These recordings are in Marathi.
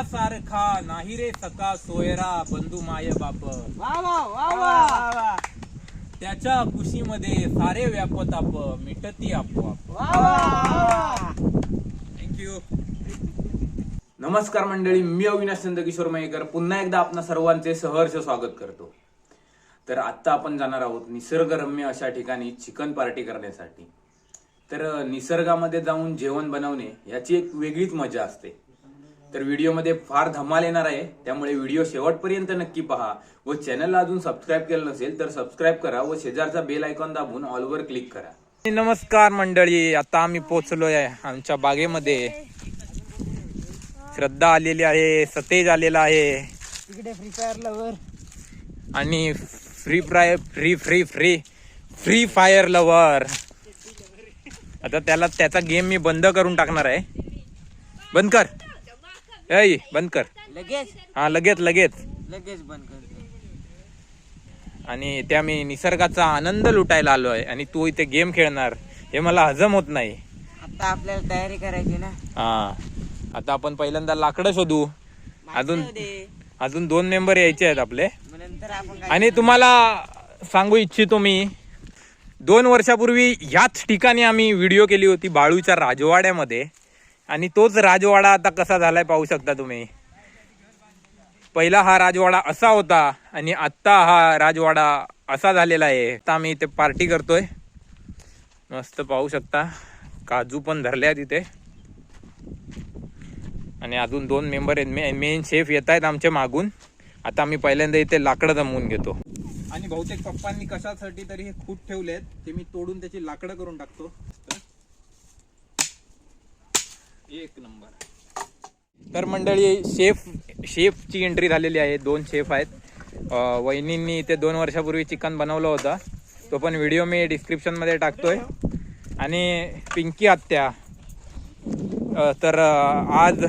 तुझ्या सारखा नाही रे सका सोयरा बंधू माय बाप. त्याच्या कुशीमध्ये सारे व्यापताप मिटती आपोआप. थँक्यू नमस्कार मंडळी मी अविनाश नंदकिशोर मयेकर. पुन्हा एकदा आपणा सर्वांचे सहर्ष स्वागत करतो. तर आत्ता आपण जाणार आहोत निसर्गरम्य अशा ठिकाणी चिकन पार्टी करण्यासाठी. तर निसर्गामध्ये जाऊन जेवण बनवणे याची एक वेगळीच मजा असते. तर व्हिडिओमध्ये फार धमाल येणार आहे. त्यामुळे व्हिडिओ शेवटपर्यंत नक्की पहा. व चॅनलला अजून सबस्क्राईब केलं नसेल तर सबस्क्राईब करा व शेजारचा बेल आयकॉन दाबून ऑलवर क्लिक करा. नमस्कार मंडळी आता आम्ही पोहोचलोय आमच्या बागेमध्ये. श्रद्धा आलेली आहे सतेज आलेला आहे. तिकडे फ्री फायर लवर आणि free fry free free free free fire lover आता त्याला त्याचा गेम मी बंद करून टाकणार आहे. बंद कर. ऐ बंद कर. लगेच? हा लगेच लगेच. लगेच बंद करतो आणि त्या मी निसर्गाचा आनंद लुटायला आलो आहे आणि तू इथे गेम खेळणार हे मला हजम होत नाही. आता आपल्याला तयारी करायची ना? हा. आता आपण पहिल्यांदा लाकडं शोधू. अजून. अजून दोन मेंबर यायचे आहेत आपले. आणि तुम्हाला सांगू इच्छितो मी दोन वर्षापूर्वी याच ठिकाणी आम्ही व्हिडिओ केली होती बाळूच्या राजवाड्यामध्ये. आणि तोच राजवाडा आता कसा झालाय पाहू शकता तुम्ही. पहिला हा राजवाडा असा होता आणि आत्ता हा राजवाडा असा झालेला आहे. आता आम्ही इथे पार्टी करतोय. मस्त पाहू शकता. काजू पण धरल्या तिथे आणि अजून दोन मेंबर आहेत. मेन शेफ येत आहेत आमच्या मागून. आता आम्ही पहिल्यांदा इथे लाकडं जमवून घेतो. आणि बहुतेक पप्पांनी कशासाठी तरी हे खूप ठेवले आहेत ते मी तोडून त्याची लाकडं करून टाकतो. एक नंबर तर मंडळी शेफ शेफची एंट्री झालेली आहे. दोन शेफ आहेत. वहिनींनी इथे दोन वर्षापूर्वी चिकन बनवलं होतं. तो पण व्हिडिओ मी डिस्क्रिप्शनमध्ये टाकतोय. आणि पिंकी आत्या. तर आज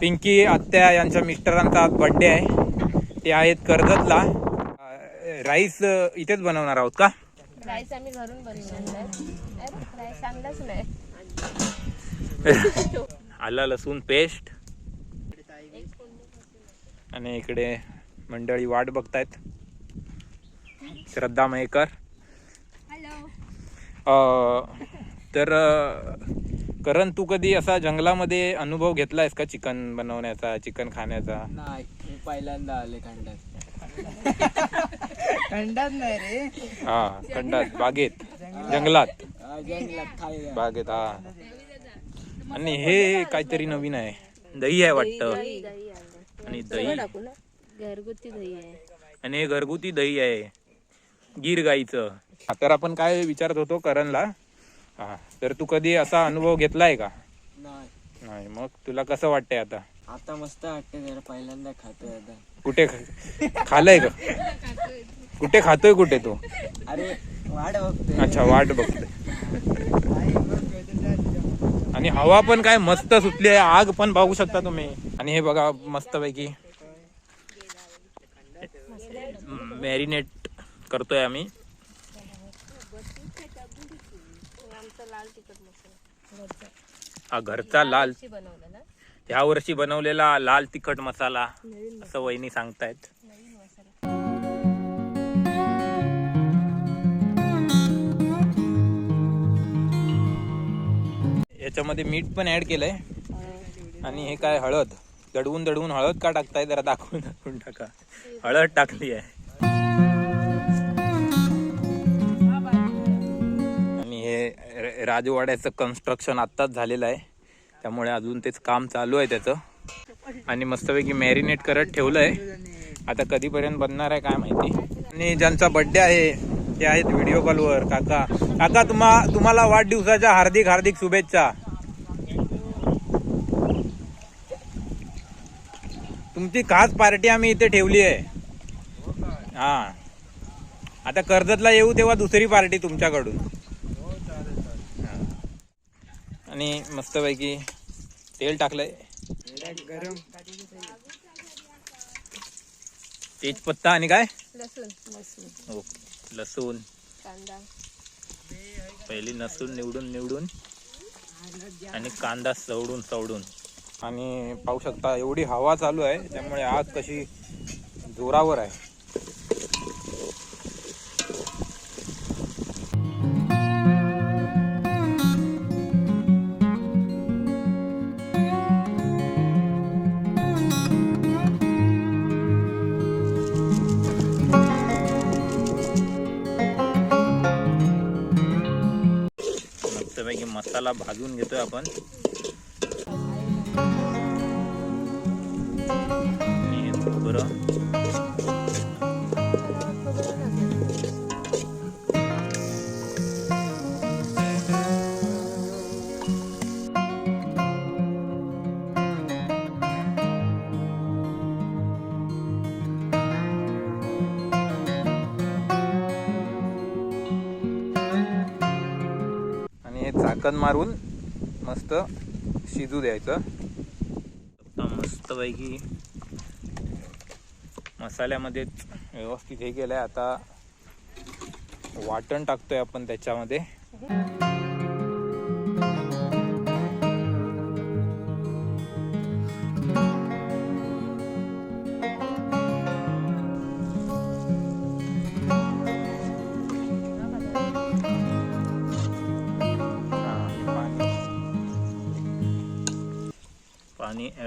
पिंकी आत्या यांच्या मिस्टरांचा आज बर्थडे आहे. ते आहेत कर्जतला. राईस इथेच बनवणार आहोत का? राईस आम्ही घरून बनवणार राईस आणलाच नाही. आलं लसूण पेस्ट आणि इकडे मंडळी वाट बघतायत. श्रद्धा मयेकर. अं, तर करण तू कधी असा जंगलामध्ये अनुभव घेतलायस का चिकन बनवण्याचा चिकन खाण्याचा? नाही मी पहिल्यांदा आले खंडात. खंडात नाही रे. हा खंडात बागेत जंगलात. जंगलात. बागेत हा. आणि हे काहीतरी नवीन आहे. दही आहे वाटतं. आणि दही. टाकू ना. घरगुती दही आहे. आणि हे घरगुती दही आहे. गीर गाईचं. तर आपण काय विचारत होतो करणला? हा तर तू कधी असा अनुभव घेतलाय का? नाही. नाही मग तुला कसं वाटतंय आता? आता मस्त वाटते जरा पहिल्यांदा खातोय आता. कुठे ख- खाल्लंय का? कुठे खातोय कुठे तू? अरे वाट बघतोय. अच्छा वाट बघतोय. आणि हवा पण काय मस्त सुटली आहे. आग पण बघू शकता तुम्ही. आणि हे बघा मस्त पैकी मॅरिनेट करतोय आम्ही. हा घरचा लाल ह्या वर्षी बनवलेला लाल तिखट मसाला असं वहिनी सांगतायत. याच्यामध्ये मीठ पण ऍड केलंय. आणि हे काय हळद? दडवून दडवून हळद का टाकताय? जरा दाखवून दाखवून टाका. हळद टाकली आहे. आणि हे राजवाड्याचं कन्स्ट्रक्शन आत्ताच झालेलं आहे. त्यामुळे अजून तेच काम चालू आहे त्याचं. आणि मस्तपैकी मॅरिनेट करत ठेवलंय. आता कधीपर्यंत बनणार आहे काय माहिती. आणि ज्यांचा बड्डे आहे ते आहेत व्हिडिओ कॉलवर काका. काका तुम्हा तुम्हाला वाढदिवसाच्या हार्दिक हार्दिक शुभेच्छा. तुमची खास पार्टी आम्ही इथे ठेवली आहे. हा. आता कर्जतला येऊ तेव्हा दुसरी पार्टी तुमच्याकडून. आणि मस्तपैकी तेल टाकलंय. गरम तेजपत्ता आणि काय? ओके लसूण. कांदा. पहिली लसूण निवडून निवडून आणि कांदा सवडून सवडून. आणि पाहू शकता एवढी हवा चालू आहे त्यामुळे आग कशी जोरावर आहे. त्याला भाजून घेतोय आपण. झाकण मारून मस्त शिजू द्यायचं. आता मस्तपैकी मसाल्यामध्ये व्यवस्थित हे केलंय. आता वाटण टाकतोय आपण त्याच्यामध्ये.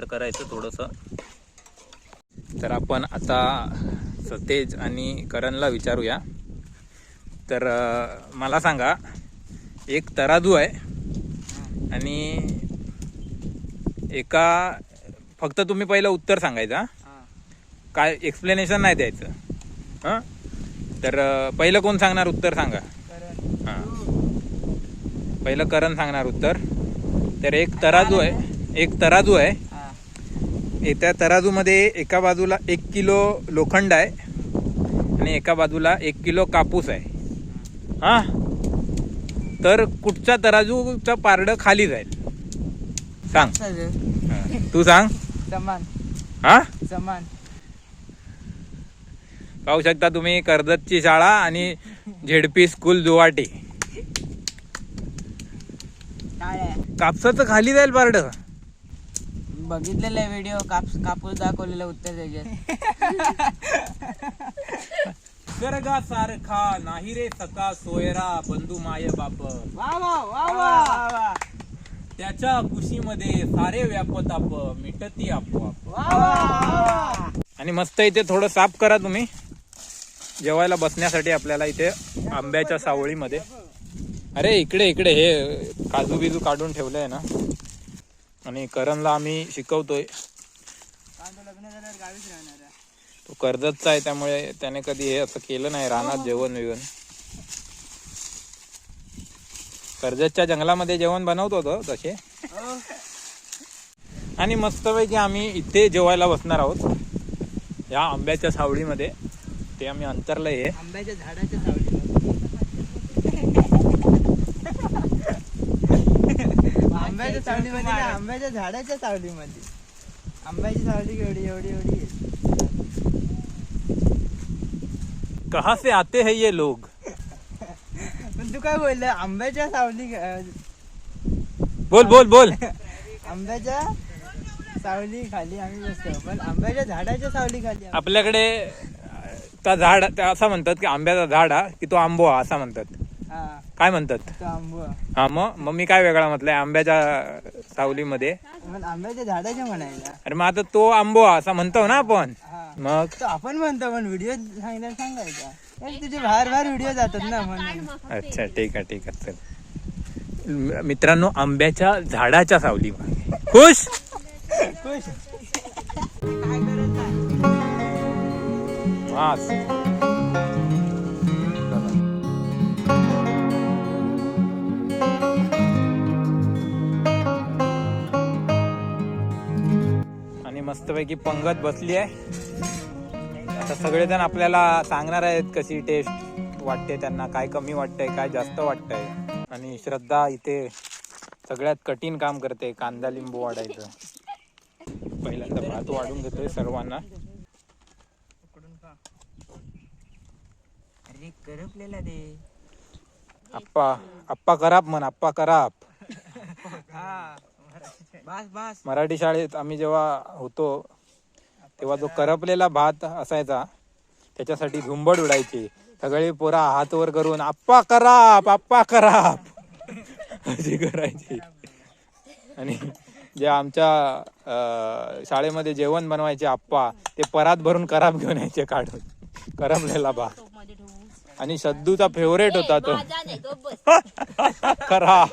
ऍड करायचं थोडस. तर आपण आता सतेज आणि करणला विचारूया. तर मला सांगा एक तराजू आहे आणि एका फक्त तुम्ही पहिलं उत्तर सांगायचं. काय एक्सप्लेनेशन नाही द्यायचं हां? तर पहिलं कोण सांगणार उत्तर सांगा. हां. पहिलं करण सांगणार उत्तर. तर एक तराजू आहे एक तराजू आहे हा. ए- त्या तराजूमध्ये एका बाजूला एक किलो लोखंड आहे आणि एका बाजूला एक किलो कापूस आहे. हा? तर कुठचा तराजूचा पारडं खाली जाईल सांग. तू सांग. समान हा? समान पाहू शकता तुम्ही कर्जतची शाळा आणि झेडपी स्कूल जुवाटी. कापसाचं खाली जाईल पारडं. बघितलेला व्हिडिओ कापूस कापूस दाखवलेला उत्तर त्याच्यात निसर्गासारखा नाही रे सका सोयरा बंधू माय बाप. वा वा वा वा. त्याच्या कुशीमध्ये सारे व्यापताप मिटती आपोआप. आणि मस्त इथे थोडं साफ करा तुम्ही. जेवायला बसण्यासाठी आपल्याला इथे आंब्याच्या सावळीमध्ये. अरे इकडे इकडे. हे काजू बिजू काढून ठेवलंय ना. आणि करणला आम्ही शिकवतोय. तो कर्जतचा आहे त्यामुळे त्याने कधी हे असं केलं नाही रानात जेवण बिवण. कर्जतच्या जंगलामध्ये जेवण बनवत होतो तसे. हो. आणि मस्तपैकी आम्ही इथे जेवायला बसणार आहोत. या आंब्याच्या सावळीमध्ये ते आम्ही अंतरलं हे. आंब्याच्या झाडाच्या सावलीमध्ये. आंब्याच्या सावलीमध्ये ना, आंब्याच्या झाडाच्या सावलीमध्ये आंब्याची सावली एवढी एवढी एवढी. आहे. कहा से आते हैं ये लोग? पण तू काय बोललं? आंब्याच्या सावली अं, बोल बोल बोल. आंब्याच्या सावली खाली आम्ही बसतो. पण आंब्याच्या झाडाच्या सावली खाली आपल्याकडे अं, त्या झाड त्या असं म्हणतात की आंब्याचा झाड हा की तो आंबो हा असा म्हणतात. काय म्हणतात? हा मग? मग मी काय वेगळा म्हटलंय? आंब्याच्या सावलीमध्ये. आंब्याच्या झाडाच्या म्हणायला. अरे मग आता तो आंबो हा असा म्हणतो ना आपण. हा. मग? तो आपण म्हणतो पण व्हिडिओ सांगितलं सांगायचा. तुझे बाहेर बाहेर व्हिडिओ जातात ना म्हणून. अच्छा ठीक आहे ठीक आहे. चल. मित्रांनो आंब्याच्या झाडाच्या सावली खुश? खुश. काय मस्तपैकी पंगत बसली आहे. आता सगळेजण आपल्याला सांगणार आहेत कशी टेस्ट वाटते त्यांना काय कमी वाटतंय काय जास्त वाटतंय. आणि श्रद्धा इथे सगळ्यात कठीण काम करते कांदा लिंबू वाढायचं. पहिल्यांदा भात वाढून घेतोय सर्वांना. दे. आप्पा आप्पा कराप म्हण आप्पा कराप. हा. मराठी शाळेत आम्ही जेव्हा होतो तेव्हा जो करपलेला भात असायचा त्याच्यासाठी झुंबड उडायची. सगळे पोरा हात वर करून आप्पा कराप आप्पा कराप. अशी करायची. आणि जे आमच्या अं, शाळेमध्ये जेवण बनवायचे आप्पा ते परात भरून कराप घेऊन यायचे काढून. करपलेला भात. आणि सद्दूचा फेवरेट होता तो. करा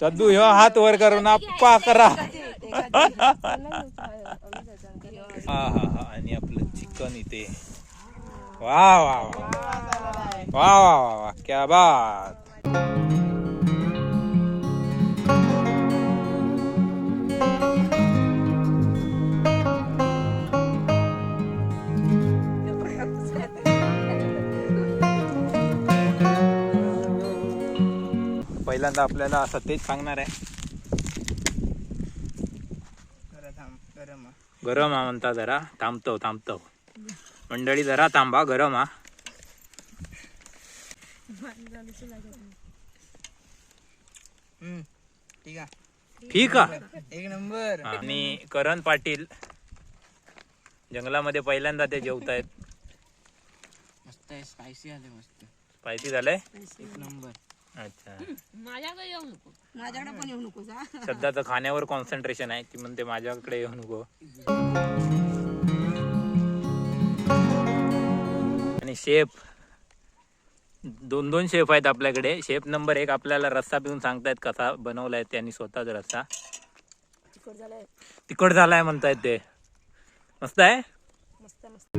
सद्दू ह्यो हात वर करून आप्पा करा हा हा हा. आणि आपलं चिकन इथे. वा वा. वा वा वा वा. क्या बात. पहिल्यांदा आपल्याला असं तेच सांगणार आहे. गरम हा म्हणता जरा थांबतो थांबतो. मंडळी जरा थांबा गरम हा. ठीक आहे. ठीक आहे. एक नंबर. आणि करण पाटील जंगलामध्ये पहिल्यांदा ते जेवतायत. मस्त आहे स्पायसी आले मस्त. स्पायसी झालंय? एक नंबर. अच्छा. माझ्याकडे येऊ नको. माझ्याकडे पण येऊ नकोस हा. सध्याचं खाण्यावर कॉन्सन्ट्रेशन आहे ती म्हणते माझ्याकडे येऊ नको. आणि शेफ दोन दोन शेफ आहेत आपल्याकडे. शेफ नंबर एक आपल्याला रस्सा पिऊन सांगतायत कसा बनवलाय त्यांनी स्वतःच रस्सा. तिखट झालंय. तिखट झालाय म्हणतायत ते. मस्त आहे? मस्त मस्त.